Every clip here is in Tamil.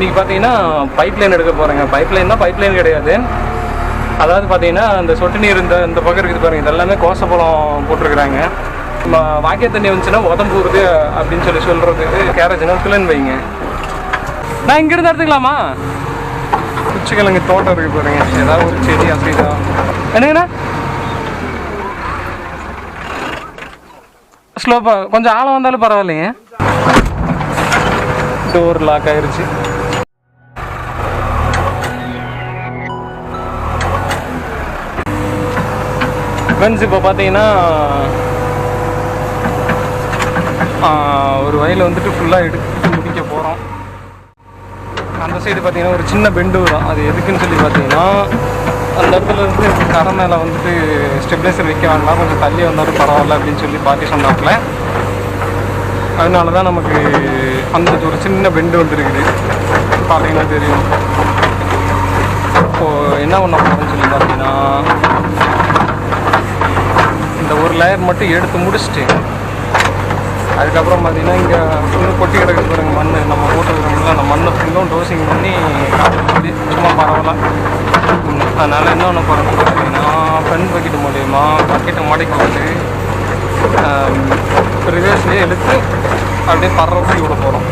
இன்றைக்கி பார்த்தீங்கன்னா பைப் லைன் எடுக்க போகிறேங்க பைப் பைப்லைன் பைப் லைன் கிடையாது. அதாவது பார்த்தீங்கன்னா இந்த சொட்டு நீர் இந்த இந்த பக்கம் இருக்குது பாருங்கள் இதெல்லாமே கோசப்பழம் போட்டிருக்கிறாங்க. நம்ம வாக்கிய தண்ணி வந்துச்சுன்னா உதம்பூருது அப்படின்னு சொல்லி சொல்கிறதுக்கு கேரேஜ்னா பிள்ளைன்னு வைங்க. நான் இங்கிருந்து எடுத்துக்கலாமா? குச்சிக்கிழங்கு தோட்டம் இருக்கு பாருங்க. ஏதாவது ஒரு செடி அப்படிதான். என்னங்கண்ணா? ஸ்லோப்பா கொஞ்சம் ஆழம் வந்தாலும் பரவாயில்லைங்க டோர் லாக் ஆயிருச்சு. ஃப்ரெண்ட்ஸ் இப்போ பார்த்தீங்கன்னா ஒரு வயலில் வந்துட்டு ஃபுல்லாக எடுத்து முடிக்க போகிறோம் அந்த சைடு பார்த்தீங்கன்னா ஒரு சின்ன பெண்டு வரும். அது எதுக்குன்னு சொல்லி பார்த்தீங்கன்னா அந்த இடத்துல இருந்து கரை மேலே வந்துட்டு ஸ்டெபிலைசர் வைக்க வேண்டாம். கொஞ்சம் தள்ளி வந்தாலும் பரவாயில்ல அப்படின்னு சொல்லி பாட்டி சொன்னாப்புல. அதனால தான் நமக்கு அந்த ஒரு சின்ன பெண்டு வந்துருக்குது. பார்த்தீங்கன்னா தெரியும். இப்போது என்ன பண்ண போகிறோம்னு சொல்லி பார்த்தீங்கன்னா இந்த ஒரு லேயர் மட்டும் எடுத்து முடிச்சுட்டு அதுக்கப்புறம் பார்த்தீங்கன்னா இங்கே ஃபுல்லும் கொட்டி கிடக்கு பாருங்க மண் நம்ம போட்டுருக்கோம்ல அந்த மண்ணை ஃபுல்லும் டோசிங் பண்ணி அப்படி சும்மா பரவலாம் அதனால் என்ன ஒன்று போகிறோம்னு பார்த்தீங்கன்னா ஃப்ரண்ட் பக்கெட் மூலயமா பக்கெட்டை மடக்கி விட்டு ரிவர்ஸ்லேயே எடுத்து அப்படியே பறவை விட போகிறோம்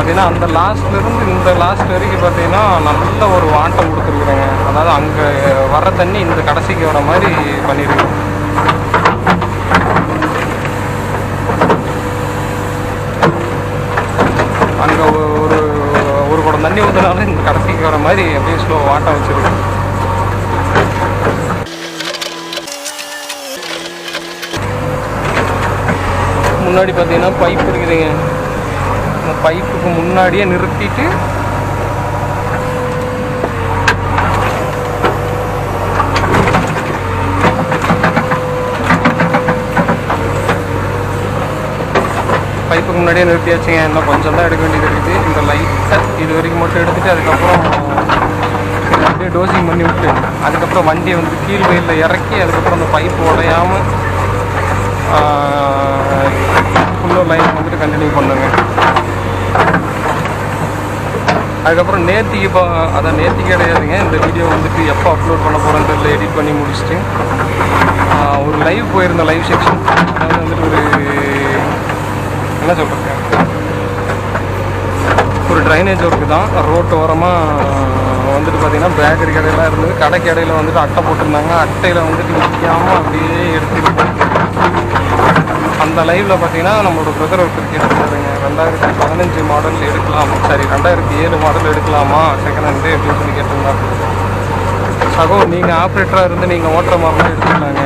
பார்த்தீங்கன்னா அந்த லாஸ்ட்லேருந்து இந்த லாஸ்ட் வரைக்கும் பார்த்தீங்கன்னா நல்ல ஒரு வாட்டம் கொடுத்துருக்குறேங்க. அதாவது அங்கே வர தண்ணி இந்த கடைசிக்கு வர மாதிரி பண்ணியிருக்கோம் அங்கே ஒரு ஒரு குடம் தண்ணி ஊற்றுனாலும் இந்த கடைசிக்கு வர மாதிரி அப்படியே ஸ்லோ வாட்டம் வச்சுருக்கோம். முன்னாடி பார்த்தீங்கன்னா பைப் இருக்குதுங்க. அந்த பைப்புக்கு முன்னாடியே நிறுத்திட்டு பைப்புக்கு முன்னாடியே நிறுத்தியாச்சுங்க. இன்னும் கொஞ்சம் தான் எடுக்க வேண்டியது இருக்குது. இந்த லைட்டை இது வரைக்கும் மட்டும் எடுத்துட்டு அதுக்கப்புறம் அப்படியே டோசிங் பண்ணி விட்டு அதுக்கப்புறம் வண்டியை வந்து கீழ் வயலில் இறக்கி அதுக்கப்புறம் அந்த பைப்பு உடையாமல் ஃபுல்லாக லைன் வந்துட்டு கண்டினியூ பண்ணுங்க. அதுக்கப்புறம் நேத்திக்கு இப்போ அதை நேத்திக்கு கிடையாதுங்க. இந்த வீடியோ வந்துட்டு எப்போ அப்லோட் பண்ண போகிறேன்னு தெரியல எடிட் பண்ணி முடிச்சுட்டு ஒரு லைவ் போயிருந்த லைவ் செக்ஷன் அதாவது வந்துட்டு ஒரு என்ன சொல்கிறது ஒரு ட்ரைனேஜ் ஒர்க்கு தான். ரோட்டு ஓரமாக வந்துட்டு பார்த்தீங்கன்னா பேக்கரி கடையெல்லாம் இருந்தது. கடைக்கு இடையில் வந்துட்டு அட்டை போட்டிருந்தாங்க. அட்டையில் வந்துட்டு நிற்காமல் அப்படியே எடுத்துட்டு அந்த லைவில் பார்த்தீங்கன்னா நம்மளோட பிரதர் ஒருத்தர் கேட்டுருக்காருங்க ரெண்டாயிரத்தி பதினஞ்சு மாடல் எடுக்கலாம். சரி ரெண்டாயிரத்தி ஏழு மாடல் எடுக்கலாமா? செகண்ட் ஹேண்டு அப்படின்னு சொல்லி கேட்டிருந்தாரு சகோ நீங்கள் ஆப்ரேட்டராக இருந்து நீங்கள் ஓட்டுற மாதிரிலாம் எடுத்துக்கலாங்க.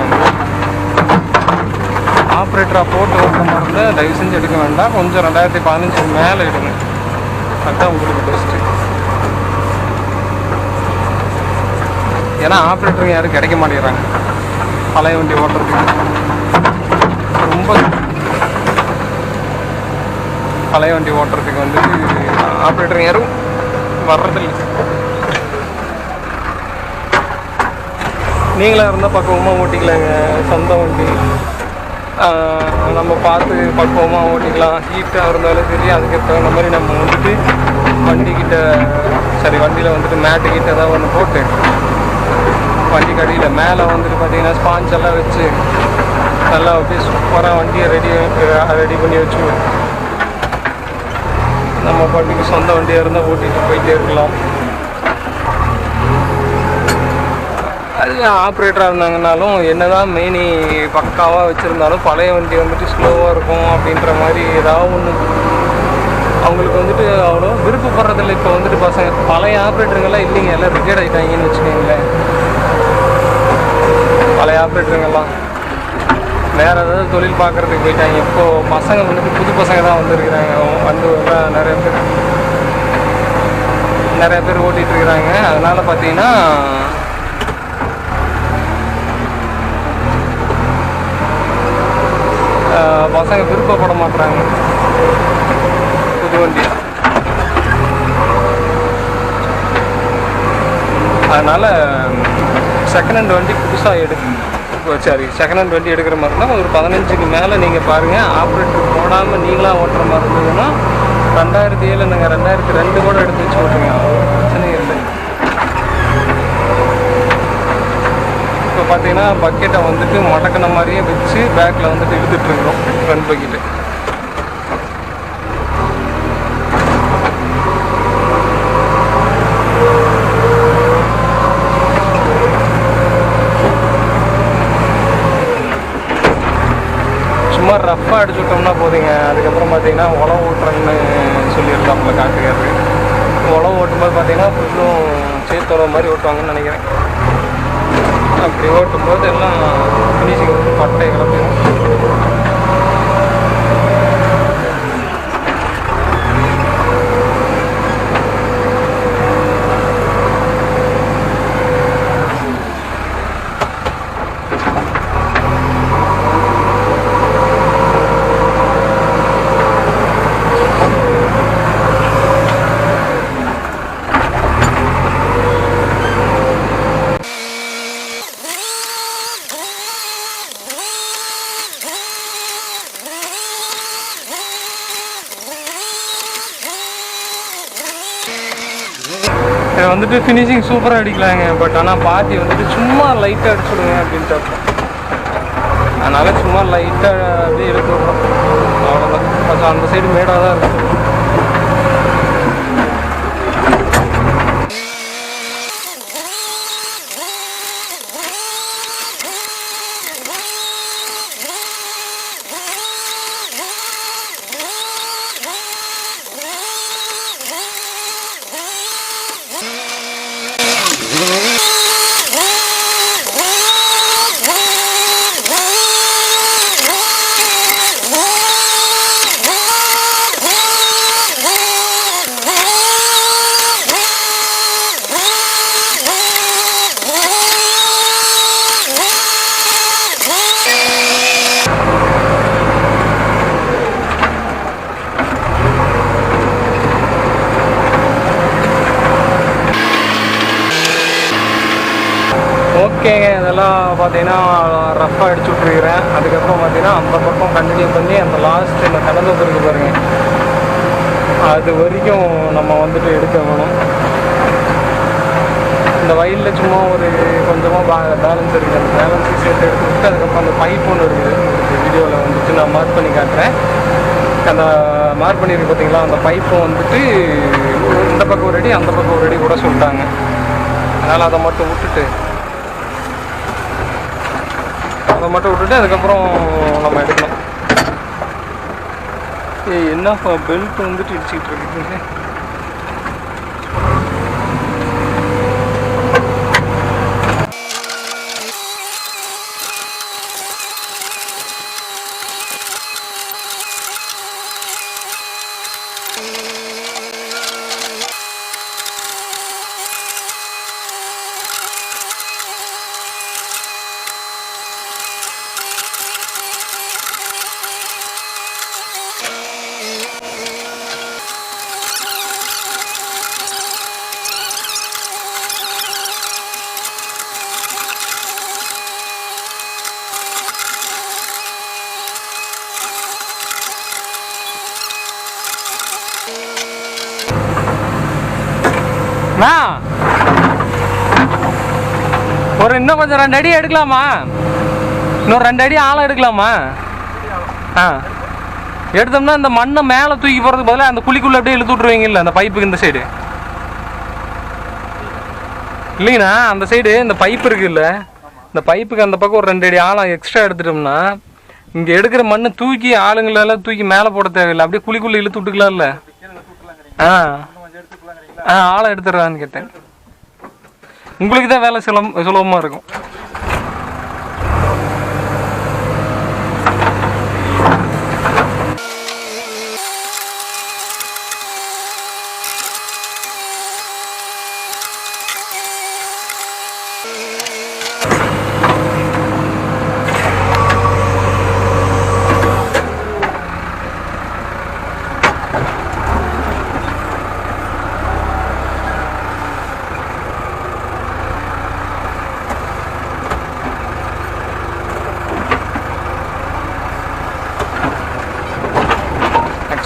ஆப்ரேட்டராக போட்டு ஓட்டுற மாதிரி இருந்தால் தயவு செஞ்சு எடுக்க வேண்டாம். கொஞ்சம் ரெண்டாயிரத்தி பதினஞ்சு மேலே எடுங்க. அதுதான் உங்களுக்கு பெஸ்ட்டு ஏன்னா ஆப்ரேட்டருங்க யாரும் கிடைக்க மாட்டேங்கிறாங்க. பழைய வண்டி ஓட்டுறதுக்கு. ரொம்ப பழைய வண்டி ஓட்டுறதுக்கு வந்து ஆப்ரேட்டர் யாரும் வர்றதில்லை. நீங்களாக இருந்தால் பக்குவமாக ஓட்டிக்கலாங்க. சொந்த வண்டி. நம்ம பார்த்து பக்குவமாக ஓட்டிக்கலாம். ஹீட்டாக இருந்தாலும் சரி அதுக்கு தகுந்த மாதிரி நம்ம வந்துட்டு வண்டிக்கிட்ட சரி வண்டியில் வந்துட்டு மேட்டு கிட்ட ஏதாவது ஒன்று போட்டு வண்டி கடியில் மேலே வந்துட்டு பார்த்தீங்கன்னா ஸ்பாஞ்செல்லாம் வச்சு நல்லா அப்படியே சூப்பராக வண்டியை ரெடி ரெடி பண்ணி வச்சு நம்ம பாட்டுக்கு சொந்த வண்டியாக இருந்தால் ஓட்டிட்டு போயிட்டே இருக்கலாம். அது ஆப்ரேட்டராக இருந்தாங்கனாலும் என்னதான் மெயினி பக்காவாக வச்சுருந்தாலும் பழைய வண்டி வந்துட்டு ஸ்லோவாக இருக்கும் அப்படின்ற மாதிரி ஏதாவது ஒன்று அவங்களுக்கு வந்துட்டு அவ்வளோ விருப்பப்படுறதில்ல. இப்போ வந்துட்டு பசங்க பழைய ஆப்ரேட்டருங்கெல்லாம் இல்லைங்க. எல்லாம் ரிட்டையர்ட் ஆகிட்டாங்கன்னு வச்சுக்கோங்களேன். பழைய ஆப்ரேட்டருங்கெல்லாம் வேறு ஏதாவது தொழில் பார்க்குறதுக்கு போயிட்டாங்க. இப்போ பசங்க வந்துட்டு புது பசங்க தான் வந்துருக்கிறாங்க. வந்து நிறைய பேர் நிறைய பேர் ஓட்டிகிட்டு இருக்கிறாங்க. அதனால் பார்த்தீங்கன்னா பசங்க விருப்பப்பட மாட்டுறாங்க புது வண்டி. அதனால் செகண்ட் ஹேண்ட் வண்டி புதுசாக எடு சாரி. செகண்ட் ஹேண்ட் வண்டி எடுக்கிற மாதிரி இருந்தால் ஒரு பதினஞ்சுக்கு மேலே நீங்கள் பாருங்கள் ஆப்ரேட்டர் போடாமல் நீங்களாக ஓட்டுற மாதிரி இருந்ததுன்னா ரெண்டாயிரத்தி ஏழு நாங்கள் ரெண்டாயிரத்தி ரெண்டு கூட எடுத்து வச்சு ஓட்டுங்க. ஒரு பிரச்சனையும் இல்லை. இப்போ பார்த்தீங்கன்னா பக்கெட்டை வந்துட்டு மடக்கின மாதிரியே வச்சு பேக்கில் வந்துட்டு இழுத்துட்டு இருக்கிறோம் ஃப்ரண்ட் பக்கெட்டு சும்மா ரஃப்பாக அடிச்சு விட்டோம்னா போதுங்க. அதுக்கப்புறம் பார்த்தீங்கன்னா உழவு ஓட்டுறேன்னு சொல்லியிருக்காப்புல காட்டுக்காரு. உழவு ஓட்டும்போது பார்த்தீங்கன்னா ஃபுல்லும் சேர்த்து மாதிரி ஓட்டுவாங்கன்னு நினைக்கிறேன். அப்படி ஓட்டும்போது எல்லாம் ஃபினிஷிங் பட்டை கிளம்பிடும் வந்துட்டு ஃபினிஷிங் சூப்பராக அடிக்கலாங்க. பட் ஆனால் பாட்டி வந்துட்டு சும்மா லைட்டாக அடிச்சுடுங்க அப்படின்ட்டு அதனால் அதனால சும்மா லைட்டாக அப்படியே எடுத்து விடுறோம் அவ்வளோதான் அந்த சைடு மேடாக தான் இருக்கும் ஓகேங்க இதெல்லாம் பார்த்தீங்கன்னா ரஃப்பாக அடிச்சு விட்ருக்கிறேன் அதுக்கப்புறம் பார்த்தீங்கன்னா அந்த பக்கம் கண்டினியூ பண்ணி அந்த லாஸ்ட் இந்த கலந்து பிறகு பாருங்க. அது வரைக்கும் நம்ம வந்துட்டு எடுக்க வேணும். இந்த வயலில் சும்மா ஒரு கொஞ்சமாக பேலன்ஸ் இருக்குது அந்த பேலன்ஸை சேர்த்து எடுத்து விட்டு அதுக்கப்புறம் அந்த பைப் ஒன்று இருக்குது. வீடியோவில் வந்துட்டு நான் மார்க் பண்ணி காட்டுறேன். அந்த மார்க் பண்ணியிருக்கு பார்த்தீங்களா? அந்த பைப்பை வந்துட்டு இந்த பக்கம் ஒரு அடி அந்த பக்கம் ஒரு அடி கூட சொல்லிட்டாங்க. அதனால் அதை மட்டும் விட்டுட்டு அதை மட்டும் விட்டுட்டு அதுக்கப்புறம் நம்ம எடுக்கணும் ஏய் என்ன பெல்ட் வந்துட்டு இடிச்சிக்கிட்டு இருக்குது அண்ணா ஒரு இன்னும் கொஞ்சம் ரெண்டு அடி எடுக்கலாமா? இன்னும் ரெண்டு அடி ஆழம் எடுக்கலாமா? ஆ. எடுத்தோம்னா இந்த மண்ணை மேலே தூக்கி போகிறதுக்கு பதிலாக அந்த குழிக்குள்ளே அப்படியே இழுத்து விட்ருவீங்கல்ல அந்த பைப்புக்கு இந்த சைடு இல்லைங்கண்ணா அந்த சைடு இந்த பைப் இருக்குல்ல இந்த பைப்புக்கு அந்த பக்கம் ஒரு ரெண்டு அடி ஆழம் எக்ஸ்ட்ரா எடுத்துட்டோம்னா இங்கே எடுக்கிற மண்ணை தூக்கி ஆளுங்களெல்லாம் தூக்கி மேலே போட தேவையில்லை அப்படியே குழிக்குள்ளே இழுத்து விட்டுக்கலாம்ல. ஆ. ஆ ஆழம் எடுத்துடுறான்னு கேட்டேன். உங்களுக்கு தான் வேலை சுலம் சுலபமாக இருக்கும்.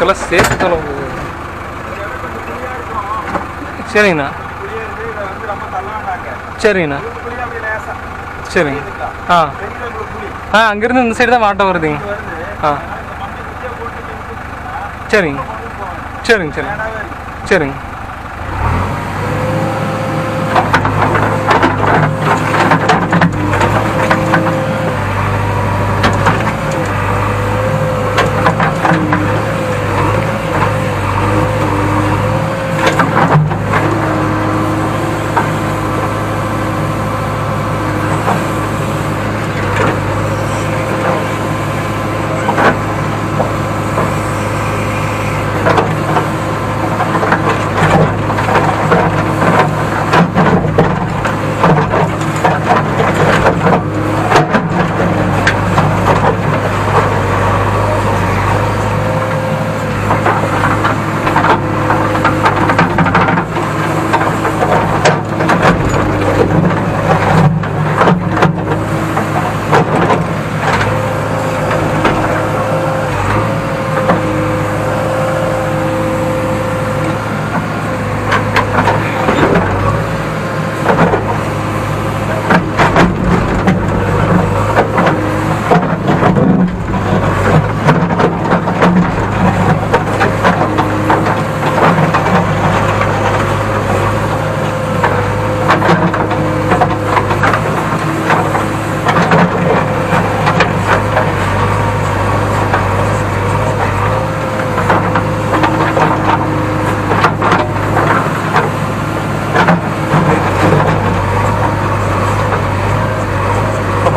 ஆக்சுவலாக சேர்த்து தொலைவு சரிங்கண்ணா. சரிங்கண்ணா. சரிங்க. ஆ. ஆ அங்கேருந்து இந்த சைடு தான் வாட்டம் வருதுங்க. ஆ. சரிங்க. சரிங்க சரிங்க. சரிங்க.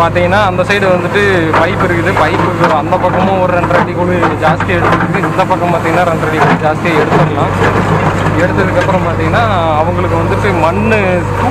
பார்த்தீங்கன்னா அந்த சைடு வந்துட்டு பைப் இருக்குது. பைப்பு அந்த பக்கமும் ஒரு ரெண்டரை அடி ஜாஸ்தியாக எடுத்துருக்கு. இந்த பக்கம் பார்த்தீங்கன்னா ரெண்டரை அடி ஜாஸ்தியாக எடுத்துடலாம். எடுத்ததுக்கப்புறம் பார்த்தீங்கன்னா அவங்களுக்கு வந்துட்டு மண் தூ